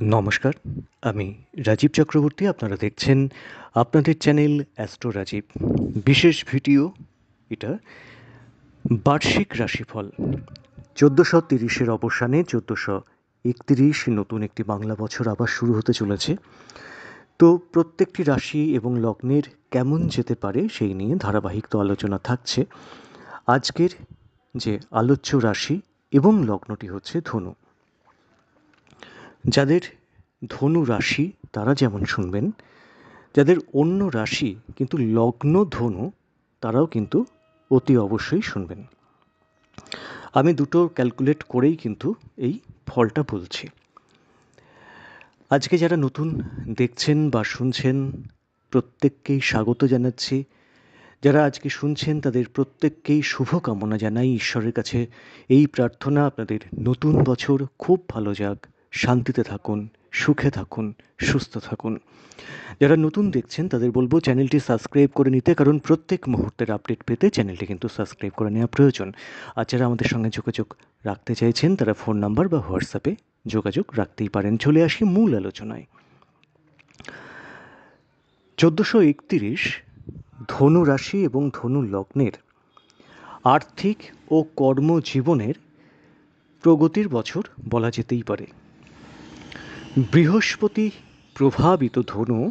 নমস্কার, আমি রাজীব চক্রবর্তী, আপনারা দেখছেন আপনাদের চ্যানেল অ্যাস্ট্রো রাজীব। বিশেষ ভিডিও, এটা বার্ষিক রাশিফল। চোদ্দোশো তিরিশের অবসানে চোদ্দোশো একত্রিশ নতুন একটি বাংলা বছর আবার শুরু হতে চলেছে। তো প্রত্যেকটি রাশি এবং লগ্নের কেমন যেতে পারে সেই নিয়ে ধারাবাহিক তো আলোচনা থাকছে। আজকের যে আলোচ্য রাশি এবং লগ্নটি হচ্ছে ধনু। যাদের ধনু রাশি, তারা যেমন শুনবেন, যাদের অন্য রাশি কিন্তু লগ্ন ধনু, তারাও কিন্তু অতি অবশ্যই শুনবেন। আমি দুটো ক্যালকুলেট করেই কিন্তু এই ফলটা বলছি। আজকে যারা নতুন দেখছেন বা শুনছেন প্রত্যেককেই স্বাগত জানাচ্ছি। যারা আজকে শুনছেন, তাদের প্রত্যেককেই শুভকামনা জানাই। ঈশ্বরের কাছে এই প্রার্থনা আপনাদের নতুন বছর খুব ভালো যাক। শান্তিতে থাকুন, সুখে থাকুন, সুস্থ থাকুন। যারা নতুন দেখছেন, তাদের বলব চ্যানেলটি সাবস্ক্রাইব করে নিতে, কারণ প্রত্যেক মুহূর্তের আপডেট পেতে চ্যানেলটি কিন্তু সাবস্ক্রাইব করে নেওয়া প্রয়োজন। আর যারা আমাদের সঙ্গে যোগাযোগ রাখতে চাইছেন, তারা ফোন নাম্বার বা হোয়াটসঅ্যাপে যোগাযোগ রাখতেই পারেন। চলে আসি মূল আলোচনায়। চোদ্দোশো একতিরিশ ধনু রাশি এবং ধনু লগ্নের আর্থিক ও কর্মজীবনের প্রগতির বছর বলা যেতেই পারে। বৃহস্পতি প্রভাবিত ধনু,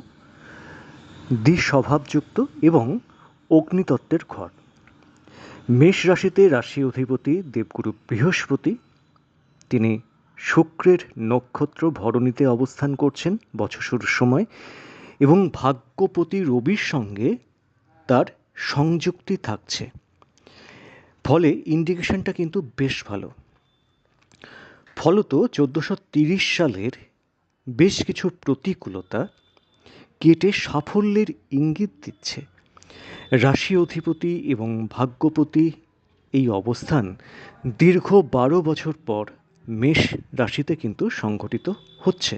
দ্বিস্বভাবযুক্ত এবং অগ্নিতত্ত্বের ঘর। মেষ রাশিতে রাশি অধিপতি দেবগুরু বৃহস্পতি, তিনি শুক্রের নক্ষত্র ভরণীতে অবস্থান করছেন বছর শুরুর সময় এবং ভাগ্যপতি রবির সঙ্গে তার সংযুক্তি থাকছে। ফলে ইন্ডিকেশনটা কিন্তু বেশ ভালো। ফলত চোদ্দোশো সালের বেশ কিছু প্রতিকূলতা কেটে সাফল্যের ইঙ্গিত দিচ্ছে। রাশি অধিপতি এবং ভাগ্যপতি এই অবস্থান দীর্ঘ বারো বছর পর মেষ রাশিতে কিন্তু সংঘটিত হচ্ছে।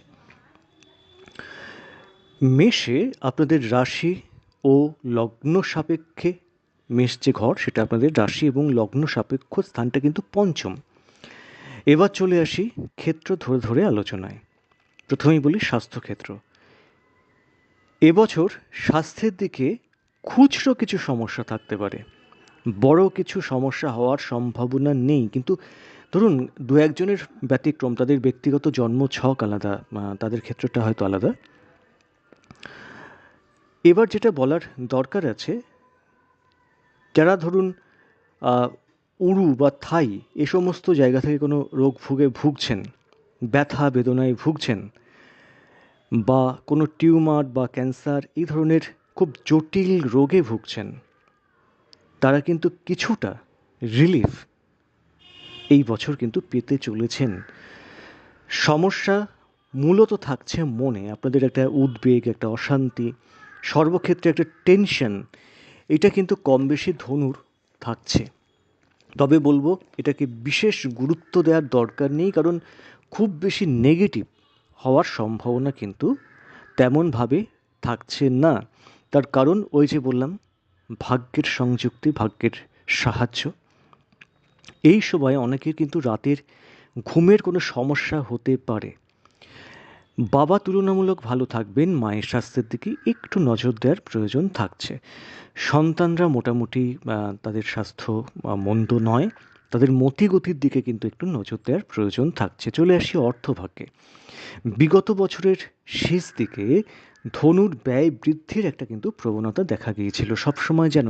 মেষে আপনাদের রাশি ও লগ্ন সাপেক্ষে মেষ যে ঘর, সেটা আপনাদের রাশি এবং লগ্ন সাপেক্ষ স্থানটা কিন্তু পঞ্চম। এবার চলে আসি ক্ষেত্র ধরে ধরে আলোচনায়। প্রথমেই বলি স্বাস্থ্যক্ষেত্র। এবছর স্বাস্থ্যের দিকে খুচরো কিছু সমস্যা থাকতে পারে। বড় কিছু সমস্যা হওয়ার সম্ভাবনা নেই, কিন্তু ধরুন দু একজনের ব্যতিক্রম, তাদের ব্যক্তিগত জন্ম ছক আলাদা তাদের ক্ষেত্রটা হয়তো আলাদা। এবার যেটা বলার দরকার আছে, যারা ধরুন উরু বা থাই, এ সমস্ত জায়গা থেকে কোনো রোগ ভুগে ভুগছেন ব্যথা বেদনায় ভুগছেন বা কোনো টিউমার বা ক্যান্সার এই ধরনের খুব জটিল রোগে ভুগছেন, তারা কিন্তু কিছুটা রিলিফ এই বছর কিন্তু পেতে চলেছেন। সমস্যা মূলত থাকছে মনে, আপনাদের একটা উদ্বেগ, একটা অশান্তি, সর্বক্ষেত্রে একটা টেনশন এটা কিন্তু কম বেশি ধনুর থাকছে। তবে বলব, এটাকে বিশেষ গুরুত্ব দেওয়ার দরকার নেই, কারণ খুব বেশি নেগেটিভ হওয়ার সম্ভাবনা কিন্তু তেমনভাবে থাকছে না। তার কারণ ওই যে বললাম, ভাগ্যের সংযুক্তি, ভাগ্যের সাহায্য। এই সময় অনেকের কিন্তু রাতের ঘুমের কোনো সমস্যা হতে পারে। বাবা তুলনামূলক ভালো থাকবেন, মায়ের স্বাস্থ্যের দিকে একটু নজর দেওয়ার প্রয়োজন থাকছে। সন্তানরা মোটামুটি তাদের স্বাস্থ্য মন্দ নয়। তাদের মতিগতির দিকে কিন্তু একটু নজর দেওয়ার প্রয়োজন থাকছে। চলে আসি অর্থভাগ্যে। বিগত বছরের শেষ দিকে ধনুর ব্যয় বৃদ্ধির একটা কিন্তু প্রবণতা দেখা গিয়েছিল। সব সময় যেন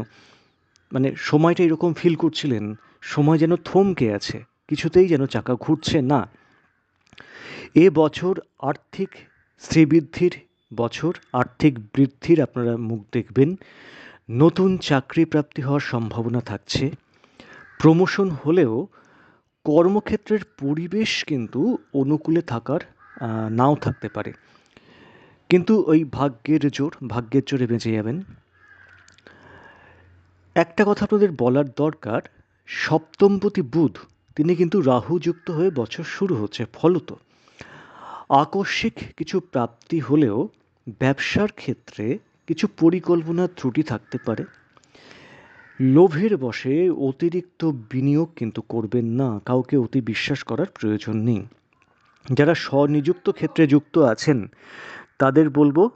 মানে সময়টা এরকম ফিল করছিলেন, সময় যেন থমকে আছে, কিছুতেই যেন চাকা ঘুরছে না। এ বছর আর্থিক শ্রীবৃদ্ধির বছর, আর্থিক বৃদ্ধির আপনারা মুখ দেখবেন। নতুন চাকরি প্রাপ্তি হওয়ার সম্ভাবনা থাকছে। প্রমোশন হলেও কর্মক্ষেত্রের পরিবেশ কিন্তু অনুকূলে থাকার নাও থাকতে পারে। কিন্তু ওই ভাগ্যের জোর, ভাগ্যের জোরে বেঁচে যাবেন। একটা কথা আপনাদের বলার দরকার, সপ্তমপতি বুধ, তিনি কিন্তু রাহুযুক্ত হয়ে বছর শুরু হচ্ছে, ফলত। আকস্মিক কিছু প্রাপ্তি হলেও ব্যবসার ক্ষেত্রে কিছু পরিকল্পনার ত্রুটি থাকতে পারে। লোভের বশে অতিরিক্ত বিনিয়োগ কিন্তু করবেন না, কাউকে অতি বিশ্বাস করার প্রয়োজন নেই। যারা স্বনিযুক্ত ক্ষেত্রে যুক্ত আছেন, তাদের বলব,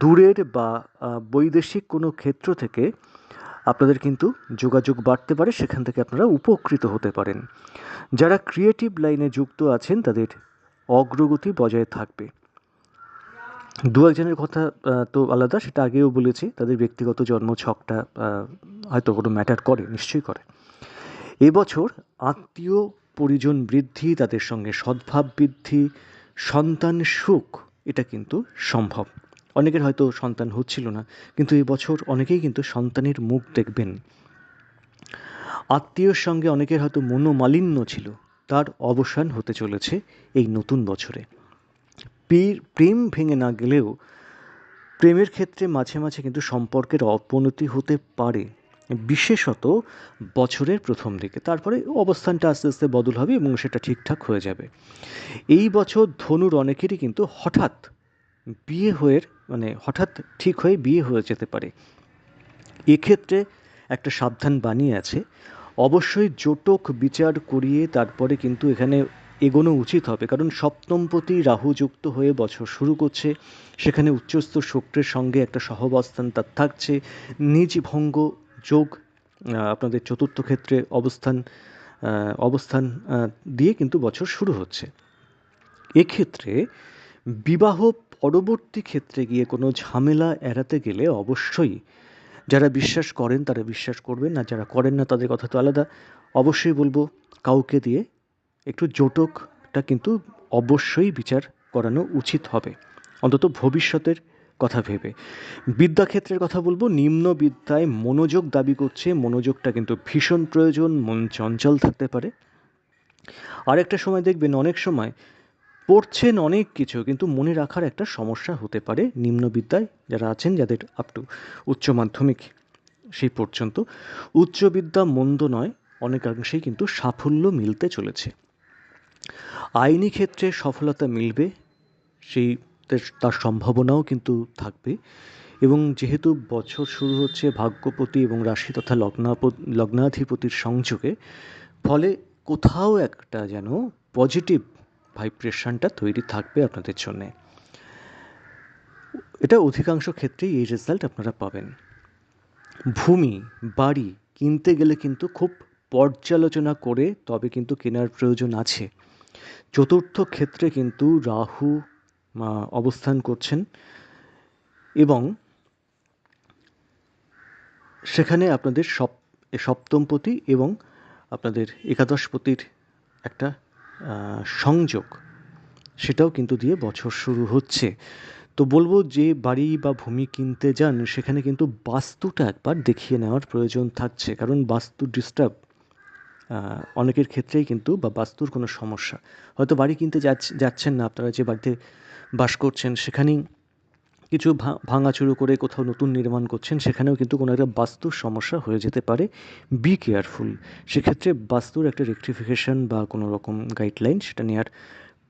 দূরের বা বৈদেশিক কোনো ক্ষেত্র থেকে আপনাদের কিন্তু যোগাযোগ বাড়তে পারে, সেখান থেকে আপনারা উপকৃত হতে পারেন। যারা ক্রিয়েটিভ লাইনে যুক্ত আছেন, তাদের অগ্রগতি বজায় থাকবে। দু একজনের কথা তো আলাদা, সেটা আগেও বলেছি, তাদের ব্যক্তিগত জন্ম ছকটা হয়তো কোনো ম্যাটার করে, নিশ্চয়ই করে। এবছর আত্মীয় পরিজন বৃদ্ধি, তাদের সঙ্গে সদ্ভাব বৃদ্ধি, সন্তান সুখ, এটা কিন্তু সম্ভব। অনেকের হয়তো সন্তান হচ্ছিল না, কিন্তু এবছর অনেকেই কিন্তু সন্তানের মুখ দেখবেন। আত্মীয়র সঙ্গে অনেকের হয়তো মনোমালিন্য ছিল, তার অবসান হতে চলেছে এই নতুন বছরে। পীর, প্রেম ভেঙে না গেলেও প্রেমের ক্ষেত্রে মাঝে মাঝে কিন্তু সম্পর্কের অবনতি হতে পারে। বিশেষত বছরের প্রথম দিকে। তারপরে অবস্থানটা আস্তে আস্তে বদল হবে এবং সেটা ঠিকঠাক হয়ে যাবে। এই বছর ধনুর অনেকেরই কিন্তু হঠাৎ বিয়ে হয়ে মানে হঠাৎ ঠিক হয়ে বিয়ে হয়ে যেতে পারে। এক্ষেত্রে একটা সাবধান বানিয়ে আছে। অবশ্যই জোটক বিচার করিয়ে তারপরে কিন্তু এখানে এগোনো উচিত হবে। কারণ সপ্তমপতি রাহু যুক্ত হয়ে বছর শুরু করছে। সেখানে উচ্চস্থ শুক্রের সঙ্গে একটা সহবস্থান তার থাকছে। নিজ ভঙ্গ যোগ আপনাদের চতুর্থ ক্ষেত্রে অবস্থান অবস্থান দিয়ে কিন্তু বছর শুরু হচ্ছে। এক্ষেত্রে বিবাহ পরবর্তী ক্ষেত্রে গিয়ে কোনো ঝামেলা এড়াতে গেলে অবশ্যই যারা বিশ্বাস করেন তারা বিশ্বাস করবেন না যারা করেন না তাদের কথা তো আলাদা। অবশ্যই বলব, কাউকে দিয়ে একটু জোটকটা কিন্তু অবশ্যই বিচার করানো উচিত হবে। অন্তত ভবিষ্যতের কথা ভেবে। বিদ্যাক্ষেত্রের কথা বলব, নিম্ন বিদ্যায় মনোযোগ দাবি করছে, মনোযোগটা কিন্তু ভীষণ প্রয়োজন, মন চঞ্চল থাকতে পারে। আরেকটা সময় দেখবেন অনেক সময় পড়ছেন অনেক কিছু, কিন্তু মনে রাখার একটা সমস্যা হতে পারে নিম্ন বিদ্যায় যারা আছেন, যাদের আপ টু উচ্চ মাধ্যমিক সেই পর্যন্ত। উচ্চ বিদ্যা মন্দ নয়, অনেকাংশেই কিন্তু সাফল্য মিলতে চলেছে। আইনি ক্ষেত্রে সফলতা মিলবে, সেই তার সম্ভাবনাও কিন্তু থাকবে। এবং যেহেতু বছর শুরু হচ্ছে ভাগ্যপতি এবং রাশি তথা লগ্নাপ, লগ্নাধিপতির সংযোগে, ফলে কোথাও একটা যেন পজিটিভ ভাইব্রেশনটা তৈরি থাকবে আপনাদের জন্যে। এটা অধিকাংশ ক্ষেত্রেই এই রেজাল্ট আপনারা পাবেন। ভূমি, বাড়ি কিনতে গেলে কিন্তু খুব পর্যালোচনা করে তবে কিন্তু কেনার প্রয়োজন আছে। চতুর্থ ক্ষেত্রে কিন্তু রাহু অবস্থান করছেন এবং সেখানে আপনাদের সপ, সপ্তমপতি এবং আপনাদের একাদশপতির একটা সংযোগ, সেটাও কিন্তু দিয়ে বছর শুরু হচ্ছে। তো বলব যে বাড়ি বা ভূমি কিনতে যান, সেখানে কিন্তু বাস্তুটা একবার দেখিয়ে নেওয়ার প্রয়োজন থাকছে, কারণ বাস্তু ডিস্টার্ব অনেকের ক্ষেত্রেই কিন্তু বা বাস্তুর কোনো সমস্যা। হয়তো বাড়ি কিনতে যাচ্ছেন না আপনারা যে বাড়িতে বাস করছেন। সেখানেই কিছু ভাঙাচুরো করে কোথাও নতুন নির্মাণ করছেন। সেখানেও কিন্তু কোনো একটা বাস্তুর সমস্যা হয়ে যেতে পারে। বি কেয়ারফুল সেক্ষেত্রে বাস্তুর একটা রেকটিফিকেশন বা কোনো রকম গাইডলাইন সেটা নেওয়ার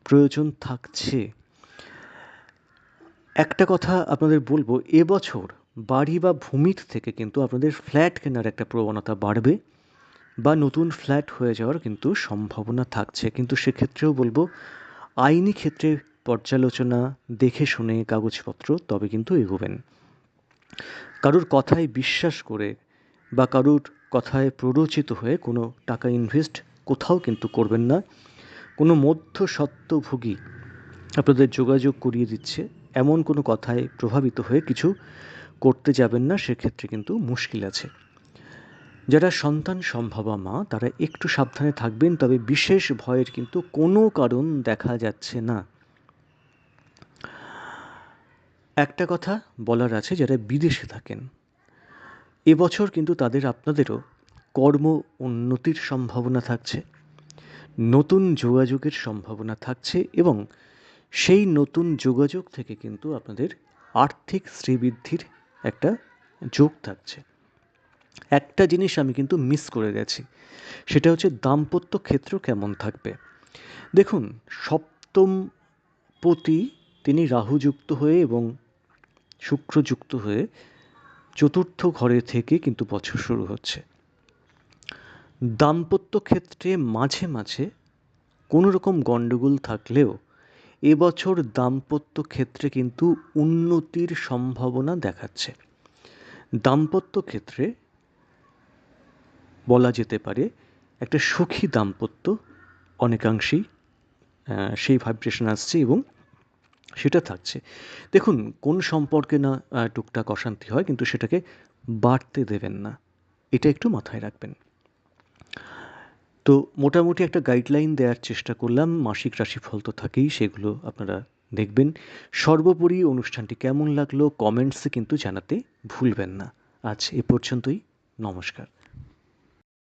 প্রয়োজন থাকছে। একটা কথা আপনাদের বলব, এবছর বাড়ি বা ভূমির থেকে কিন্তু আপনাদের ফ্ল্যাট কেনার একটা প্রবণতা বাড়বে বা নতুন ফ্ল্যাট হয়ে যাওয়ার কিন্তু সম্ভাবনা থাকছে। কিন্তু সেক্ষেত্রেও বলব, আইনি ক্ষেত্রে পর্যালোচনা দেখে শুনে কাগজপত্র তবে কিন্তু এগোবেন। কারুর কথায় বিশ্বাস করে বা কারুর কথায় প্ররোচিত হয়ে কোনো টাকা ইনভেস্ট কোথাও কিন্তু করবেন না। কোনো মধ্য সত্ত্বভোগী আপনাদের যোগাযোগ করিয়ে দিচ্ছে। এমন কোনো কথায় প্রভাবিত হয়ে কিছু করতে যাবেন না, সেক্ষেত্রে কিন্তু মুশকিল আছে। যারা সন্তান সম্ভবা মা, তারা একটু সাবধানে থাকবেন, তবে বিশেষ ভয়ের কিন্তু কোনো কারণ দেখা যাচ্ছে না। একটা কথা বলার আছে যারা বিদেশে থাকেন। এবছর কিন্তু তাদের আপনাদেরও কর্ম উন্নতির সম্ভাবনা থাকছে, নতুন যোগাযোগের সম্ভাবনা থাকছে এবং সেই নতুন যোগাযোগ থেকে কিন্তু আপনাদের আর্থিক শ্রীবৃদ্ধির একটা যোগ থাকছে। একটা জিনিস আমি কিন্তু মিস করে গেছি, সেটা হচ্ছে দাম্পত্য ক্ষেত্র কেমন থাকবে? দেখুন, সপ্তম পতি তিনি রাহুযুক্ত হয়ে এবং শুক্রযুক্ত হয়ে চতুর্থ ঘরে থেকে কিন্তু বছর শুরু হচ্ছে। দাম্পত্য ক্ষেত্রে মাঝে মাঝে কোনো রকম গণ্ডগোল থাকলেও এবছর দাম্পত্য ক্ষেত্রে কিন্তু উন্নতির সম্ভাবনা দেখাচ্ছে। দাম্পত্য ক্ষেত্রে বলা যেতে পারে একটা সুখী দাম্পত্য অনেকাংশেই সেই ভাইব্রেশন আসছে এবং সেটা থাকছে। দেখুন, কোন সম্পর্কে না টুকটাক অশান্তি হয়, কিন্তু সেটাকে বাড়তে দেবেন না। এটা একটু মাথায় রাখবেন। তো মোটামুটি একটা গাইডলাইন দেওয়ার চেষ্টা করলাম। মাসিক রাশিফল তো থাকেই, সেগুলো আপনারা দেখবেন। সর্বোপরি অনুষ্ঠানটি কেমন লাগল কমেন্টসে কিন্তু জানাতে ভুলবেন না। আজ এ পর্যন্তই। নমস্কার।